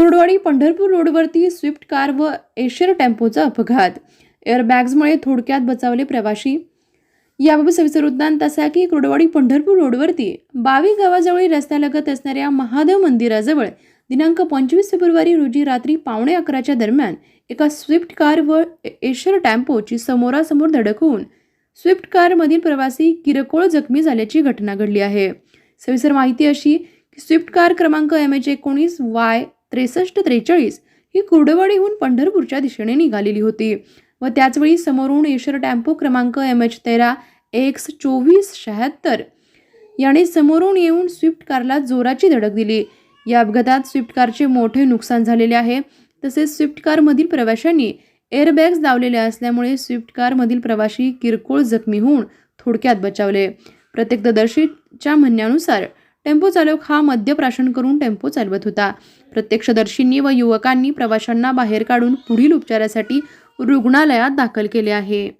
कुर्डवाडी पंढरपूर रोडवरती Swift car व Eicher टेम्पोचा अपघात. एअरबॅग्समुळे थोडक्यात बचावले प्रवाशी याबाबत सविस्तर वृत्तांत असा की कुर्डवाडी पंढरपूर रोडवरती बावी गावाजवळील रस्त्यालगत असणाऱ्या महादेव मंदिराजवळ दिनांक पंचवीस फेब्रुवारी रोजी रात्री पावणे अकराच्या दरम्यान एका स्विफ्ट कार व ए- एशियर टेम्पोची समोरासमोर धडक होऊन स्विफ्ट कारमधील प्रवासी किरकोळ जखमी झाल्याची घटना घडली आहे. सविस्तर माहिती अशी की स्विफ्ट कार क्रमांक एम एच एकोणीस वाय त्रेसष्ट त्रेचाळीस ही कुर्डवाडीहून पंढरपूरच्या दिशेने निघालेली होती. व त्याचवेळी समोरून एशर टेम्पो क्रमांक एम एच तेरा एक्स चोवीस शहात्तर याने समोरून येऊन स्विफ्ट कारला जोराची धडक दिली. या अपघातात स्विफ्ट कारचे मोठे नुकसान झालेले आहे. तसेच स्विफ्ट कारमधील प्रवाशांनी एअरबॅग्स लावलेल्या असल्यामुळे स्विफ्ट कारमधील प्रवाशी किरकोळ जखमी होऊन थोडक्यात बचावले. प्रत्यक्षदर्शीच्या म्हणण्यानुसार टेम्पो चालक हा मद्यप्राशन करून टेम्पो चालवत होता. प्रत्यक्षदर्शींनी व युवकांनी प्रवाशांना बाहेर काढून पुढील उपचारासाठी रुग्णालयात दाखल केले आहे.